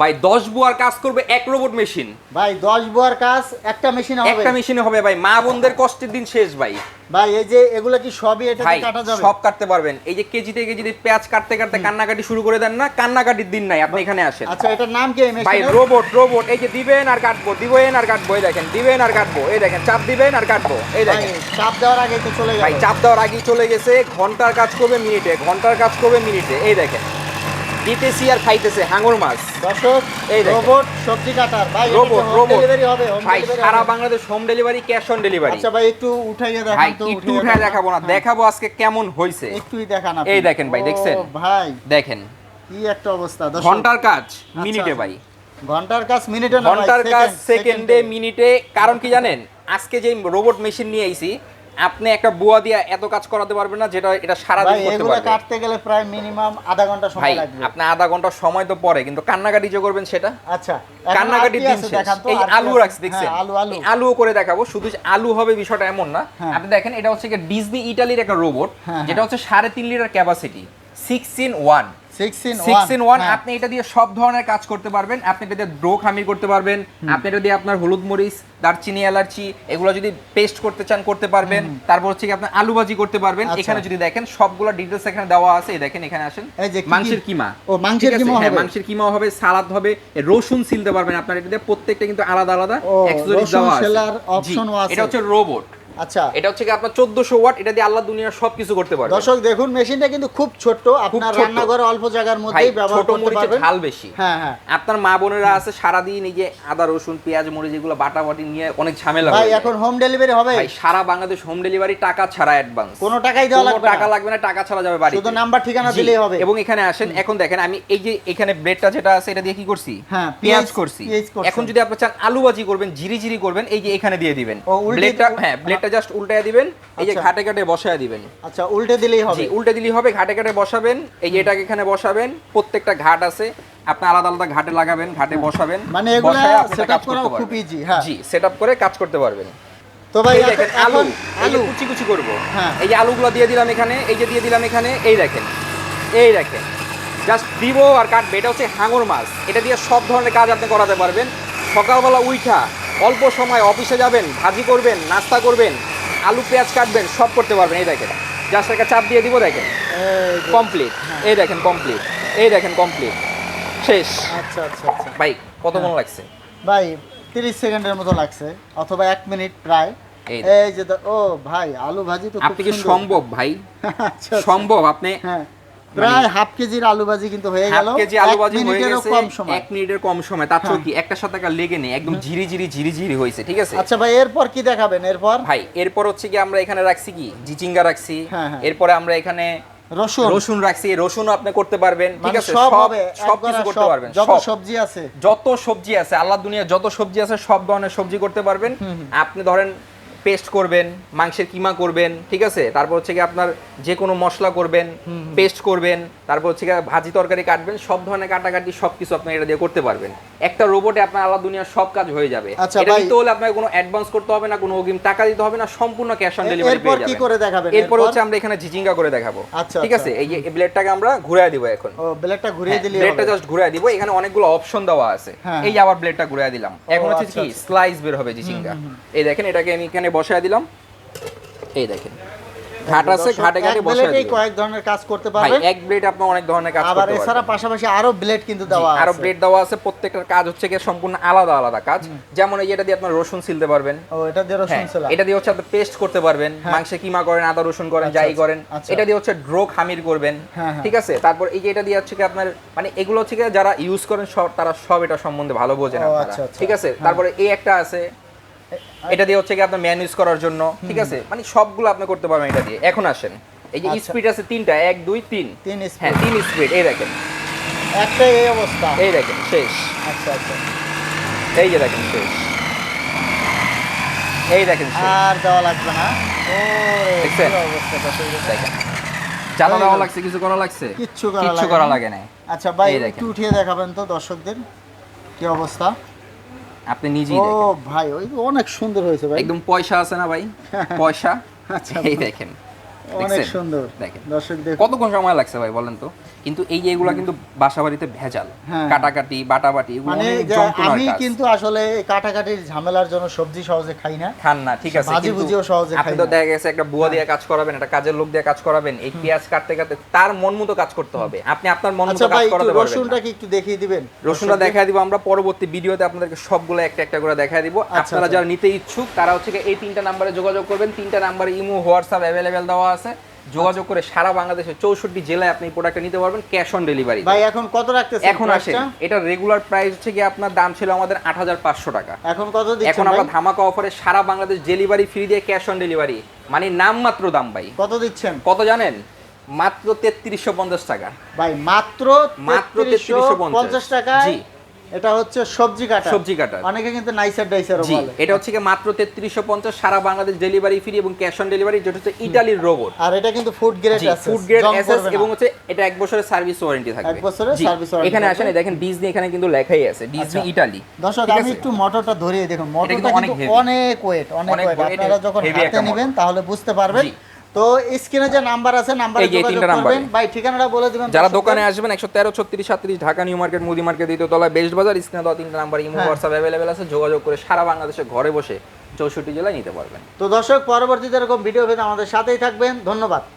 ভাই দশ বুয়ার কাজ করবে এক রোবট মেশিন ভাই দশ বোয়ার কাজ একটা মেশিন হবে। একটা মেশিনে হবে ভাই। মা বোনদের কষ্টের দিন শেষ ভাই। ভাই এই যে এগুলো কি সবই এটা কাটা যাবে? সব কাটতে পারবেন। এই যে কেজিতে কেজিতে পেঁয়াজ কাটতে কাটতে কান্নাকাটি শুরু করে দেন না? কান্নাকাটির দিন নাই আপনি এখানে আসেন। আচ্ছা এটার নাম কি এই ভাই রোবট রোবট এই যে দিবেন আর কাটবো দিবেন আর কাটবো এই দেখেন দিবেন আর কাটবো এই দেখেন চাপ দিবেন আর কাটবো এই দেখেন। চাপ দেওয়ার আগে তো চলে ভাই চাপ দেওয়ার আগেই চলে গেছে ঘণ্টার কাজ করবে মিনিটে ঘণ্টার কাজ করবে মিনিটে এই দেখেন। দিতেছি আর খাইতেছে হাঙর মাছ। দর্শক এই। রোবট সবজি কাটার। ভাই রোবট রোবট ডেলিভারি হবে? ভাই সারা Bangladesh home delivery cash on delivery আচ্ছা ভাই একটু উঠাইয়ে দেখান তো একটু দেখান। দেখাবো না। হ্যাঁ, দেখাবো আজকে কেমন হয়েছে একটুই দেখান আপনি। এই দেখেন ভাই, দেখছেন? ভাই দেখেন। কি একটা অবস্থা। দর্শক ঘণ্টার কাজ আচ্ছা, মিনিটে আচ্ছা। ভাই। ঘণ্টার কাজ মিনিটে না ঘণ্টার কাজ সেকেন্ডে মিনিটে। কারণ কি জানেন? আজকে যে রোবট মেশিন নিয়ে আইছি আপনি একটা বুয়া দিয়ে এত কাজ করাতে পারবেন না যেটা এটা সারা দিন করতে এগুলো পারবে। কাটতে গেলে প্রায় মিনিমাম আধা ঘণ্টা সময় লাগবে। আপনি আধা ঘণ্টা সময় তো পরে কিন্তু কান্নাকাটি যে করবেন সেটা? আচ্ছা এখন কান্নাকাটির আর কি দিন এই আলু? রাখছি দেখছেন? হ্যাঁ, আলু আলু। আলুও করে দেখাবো শুধু আলু হবে বিষয়টা এমন না। হ্যাঁ। আপনি দেখেন এটা হচ্ছে ডিজনি ইটালির একটা রোবট হ্যাঁ, যেটা হচ্ছে সাড়ে তিন litre capacity six in one six in one আপনি এটা দিয়ে সব ধরনের কাজ করতে পারবেন। আপনি এটা দিয়ে ড্রো খামির করতে পারবেন। আপনি এটা দিয়ে আপনার হলুদ মরিচ দারচিনি এলাচি এগুলো যদি পেস্ট করতে চান করতে পারবেন। তারপর হচ্ছে কি আপনি আলু ভাজি করতে পারবেন। আচ্ছা। এখানে যদি দেখেন সবগুলো ডিটেলস এখানে দেওয়া আছে। এই দেখেন এখানে আসেন। মাংসের কিমা। ও, মাংসের? কিমাও হ্যাঁ, হবে? মাংসের কিমাও হবে সালাদ হবে রসুন ছিলতে পারবেন আপনার। এটা দিয়ে প্রত্যেকটা কিন্তু আলাদা আলাদা রসুন দেওয়া আছে। এটা হচ্ছে রোবট আচ্ছা। এটা হচ্ছে কি আপনার 1400 ওয়াট এটা দিয়ে আল্লাহ দুনিয়ার সবকিছু করতে পারবেন দর্শক দেখুন মেশিনটা কিন্তু খুব ছোট্ট আপনার রান্নাঘরে অল্প জায়গার মধ্যেই ব্যবহার করতে পারবেন। ঝাল বেশি। হ্যাঁ হ্যাঁ। আপনার মা বোনেরা আছে সারাদিন এই যে আদা রসুন পেঁয়াজ মরিচ এগুলো বাটাবাটি নিয়ে অনেক ঝামেলা ভাই এখন হোম ডেলিভারি হবে। ভাই সারা বাংলাদেশ হোম ডেলিভারি টাকা ছাড়া অ্যাডভান্স কোনো টাকাই দেওয়া লাগবে টাকা লাগবে না টাকা ছাড়া যাবে বাড়ি শুধু নাম্বার ঠিকানা দিলেই হবে। এবং এখানে আসেন এখন দেখেন আমি এই যে এখানে ব্রেডটা যেটা আছে এটা দিয়ে কি করছি? হ্যাঁ, পেঁয়াজ করছি। এখন যদি আপনি চান আলু ভাজি করবেন জিরি জিরি করবেন এই যে এখানে দিয়ে দিবেন। ও, ব্লেডটা হ্যাঁ ব্লেডটা জাস্ট উল্টায় দিবেন এই যে আচ্ছা। ঘাটে ঘাটে বসায় দিবেন। আচ্ছা উল্টে দিলেই হবে। উল্টে দিলেই হবে ঘাটে ঘাটে বসাবেন এই যে এটাকে এখানে বসাবেন প্রত্যেকটা ঘাট আছে আপনি আলাদা আলাদা ঘাটে লাগাবেন ঘাটে বসাবেন মানে এগুলা এটা কাজ করা খুব easy, হ্যাঁ। জি সেটআপ করে কাজ করতে পারবেন। তো ভাই দেখেন আলু আলু। কুচি কুচি করব। হ্যাঁ। এই যে আলুগুলো দিয়ে দিলাম এখানে এই যে দিয়ে দিলাম এখানে এই দেখেন এই দেখেন। জাস্ট দিব আর কাটবে এটা হচ্ছে হাঙর মাছ। এটা দিয়ে সব ধরনের কাজ আপনি করাতে পারবেন। সকালবেলা উইঠা অল্প সময় অফিসে যাবেন ভাজি করবেন নাস্তা করবেন আলু পেঁয়াজ কাটবেন সব করতে পারবেন এই দেখেন। জাস্ট একটা চাপ দিয়ে দিব দেখেন। কমপ্লিট। এই দেখেন কমপ্লিট। এই দেখেন কমপ্লিট। শেষ। আচ্ছা আচ্ছা আচ্ছা। ভাই কত হ্যাঁ। মন লাগছে? ভাই তিরিশ সেকেন্ডের মতো লাগছে অথবা এক মিনিট প্রায়। এই যে ও ভাই আলু ভাজি তো আপনি কি সম্ভব ভাই? আচ্ছা, আচ্ছা। সম্ভব আপনি হ্যাঁ। প্রায় হাফ কেজির আলু ভাজি কিন্তু হয়ে গেল। কেজি আলু ভাজি হয়ে গেছে কম সময়। এক মিনিটের কম সময়। তার হ্যাঁ। কি? একটা সাথে একটা লেগে নেই একদম ঝিরি ঝিরি ঝিরি ঝিরি হয়েছে ঠিক আছে? আচ্ছা ভাই এরপর কি দেখাবেন? এরপর? ভাই এরপর হচ্ছে কি আমরা এখানে রাখছি কি? জিচিঙ্গা রাখছি। হ্যাঁ, হ্যাঁ। এরপরে আমরা এখানে রসুন। রসুন রাখছি। রসুনও আপনি করতে পারবেন ঠিক মানে আছে? সব সব কিছু করতে পারবেন যত সবজি আছে। যত সবজি আছে আল্লাহ দুনিয়া যত সবজি আছে সব ধরনের সবজি করতে পারবেন। আপনি ধরেন পেস্ট করবেন মাংসের কিমা করবেন ঠিক আছে? তারপর হচ্ছে কি আপনার যে কোনো মশলা করবেন পেস্ট করবেন তারপর হচ্ছে ভাজি তরকারি কাটবেন সব ধরনের কাটাকাটি সব কিছু আপনি এটা দিয়ে করতে পারবেন। একটা রোবটে আপনার আল্লাহ দুনিয়ার সব কাজ হয়ে যাবে। আচ্ছা এটা। নিতে হলে আপনাকে কোনো অ্যাডভান্স করতে হবে না কোনো অগ্রিম টাকা দিতে হবে না সম্পূর্ণ ক্যাশ অন ডেলিভারি এরপর পেয়ে কি যাবেন। করে দেখাবেন? এরপর? হচ্ছে আমরা এখানে জিজিঙ্গা করে দেখাবো। আচ্ছা, ঠিক আছে? আচ্ছা। এই যে ব্লেডটাকে আমরা ঘুরায় দিব এখন। ও ব্লেডটা ঘুরিয়ে দিলে ব্লেডটা জাস্ট ঘুরায় দিব। এখানে অনেকগুলো অপশন দেওয়া আছে। হ্যাঁ। এই যে আবার ব্লেডটা ঘুরায় দিলাম। এখন হচ্ছে কি। স্লাইস বের হবে জিচিঙ্গা এই দেখেন এটাকে আমি এখানে বসায় দিলাম। এই দেখেন। ঘাট আছে ঘাটে ঘাটে ব্লেডেই কয়েক ধরনের কাজ করতে পারবেন এক ব্লেড আপনি অনেক ধরনের কাজ আবার এছাড়া পাশাপাশি আরও ব্লেড কিন্তু দেওয়া আরও ব্লেড দেওয়া আছে প্রত্যেকটার কাজ হচ্ছে কি সম্পূর্ণ আলাদা আলাদা কাজ। যেমন এই এটা দিয়ে আপনার রসুন ছিলতে পারবেন। ও এটা দিয়ে রসুন হ্যাঁ, ছেলা এটা দিয়ে হচ্ছে আপনি পেস্ট করতে পারবেন। হ্যাঁ। মাংসে কিমা করেন আদা রসুন করেন আচ্ছা, যাই আচ্ছা, করেন। আচ্ছা। এটা দিয়ে হচ্ছে ড্রো খামির করবেন হ্যাঁ, হ্যাঁ। ঠিক আছে? তারপর এই যে এটা দিয়ে হচ্ছে কি আপনার মানে এগুলো হচ্ছে কি যারা ইউজ করেন সব তারা সব এটা সম্বন্ধে ভালো বোঝেন। ঠিক আছে? তারপরে এই একটা আছে এটা দিয়ে হচ্ছে কি আপনার ম্যান করার জন্য ঠিক আছে? মানে সবগুলো আপনি করতে পারবেন এটা দিয়ে। এখন আসেন। এই যে আচ্ছা। স্পিড আছে তিনটা এক দুই তিন। তিন হ্যাঁ তিন স্পিড এই দেখেন। একটাই এই অবস্থা। এই দেখেন শেষ। আচ্ছা আচ্ছা। এই যে দেখেন শেষ। এই দেখেন শেষ। আর দেওয়া লাগবে না। ও অবস্থা দেখেন। জানা দেওয়া লাগছে কিছু করা লাগছে? কিচ্ছু করা লাগে না। আচ্ছা ভাই। একটু উঠিয়ে দেখাবেন তো দর্শকদের কি অবস্থা? আপনি নিজেই ও ভাই ওই অনেক সুন্দর হয়েছে ভাই। একদম পয়সা আছে না ভাই? পয়সা। আচ্ছা। এই দেখেন। অনেক সুন্দর। দেখেন। দর্শক দেখুন। কতক্ষণ সময় লাগছে ভাই বলেন তো? কিন্তু এই যে এগুলা কিন্তু বাসা বাড়িতে ভেজাল। হ্যাঁ। কাটাকাটি বাটাবাটি মানে অনেক যে যন্ত্রণার আমি কিন্তু আসলে কাটাকাটির ঝামেলার জন্য সবজি সহজে খাই না। খান না ঠিক আছে ভাজি ভুজিও সহজে আপনি তো দেখা গেছে একটা বুয়া দিয়ে কাজ করাবেন একটা কাজের লোক দিয়ে কাজ করাবেন এই পেঁয়াজ কাটতে কাটতে তার মন মতো কাজ করতে হবে। আপনি আপনার মন মতো আচ্ছা কাজ করাতে পারবেন রসুনটা কি একটু দেখিয়ে দিবেন? রসুনটা দেখা দিব আমরা পরবর্তী ভিডিওতে আপনাদেরকে সবগুলো একটা একটা করে দেখা দিব। আপনারা আচ্ছা। যারা নিতে ইচ্ছুক তারা হচ্ছে এই তিনটা নাম্বারে যোগাযোগ করবেন। তিনটা নাম্বারে ইমো হোয়াটসঅ্যাপ অ্যাভেলেবেল দেওয়া আছে যোগাযোগ করে সারা বাংলাদেশের চৌষট্টি জেলায় আপনি প্রোডাক্টটা নিতে পারবেন ক্যাশ অন ডেলিভারি ভাই এখন কত রাখতেছেন এখন price-টা? এটা রেগুলার প্রাইস হচ্ছে গিয়ে আপনার দাম ছিল আমাদের আট হাজার পাঁচশো টাকা। এখন কত দিচ্ছেন এখন আমরা ধামাকা অফারে সারা বাংলাদেশ ডেলিভারি ফ্রি দিয়ে ক্যাশ অন ডেলিভারি মানে নাম মাত্র দাম ভাই। কত দিচ্ছেন? কত জানেন? মাত্র তেত্রিশশো পঞ্চাশ টাকা। ভাই মাত্র মাত্র তেত্রিশশো পঞ্চাশ টাকায় জি। এটা হচ্ছে সবজি কাটা। সবজি কাটা। অনেকে কিন্তু নাইসার ডাইসারও জি বলে। এটা হচ্ছে গিয়ে মাত্র তেত্রিশশো পঞ্চাশ সারা বাংলাদেশ ডেলিভারি ফ্রি এবং ক্যাশ অন ডেলিভারি যেটা হচ্ছে ইটালির রোবট। আর এটা কিন্তু ফুড গ্রেড আছে ফুড গ্রেড এসএস এবং হচ্ছে এটা এক বছরের সার্ভিস ওয়ারেন্টি থাকবে। এক বছরের service warranty এখানে। আসেন দেখেন ডিজনি এখানে কিন্তু লেখাই আছে ডিজনি আচ্ছা। ইটালি দর্শক আমি একটু মোটরটা ধরিয়ে দেখুন। মোটরটা কিন্তু অনেক ওয়েট অনেক ওয়েট আপনারা যখন হাতে নেবেন তাহলে বুঝতে পারবেন। তো স্ক্রিনে যে নাম্বার আছে নাম্বারে যোগাযোগ করবেন। ভাই ঠিকানাটা বলে দিবেন যারা দোকানে আসবেন একশো তেরো ছত্রিশ সাতত্রিশ ঢাকা নিউ মার্কেট মুদি মার্কেট দ্বিতীয় তলায় বেস্ট বাজার স্ক্রিনে দেওয়া তিনটা নাম্বার ইমো হ্যাঁ। হোয়াটসঅ্যাপ অ্যাভেলেবেল আছে। যোগাযোগ করে সারা বাংলাদেশে ঘরে বসে চৌষট্টি জেলায় নিতে পারবেন। তো দর্শক পরবর্তীতে এরকম ভিডিও পেতে আমাদের সাথেই থাকবেন। ধন্যবাদ।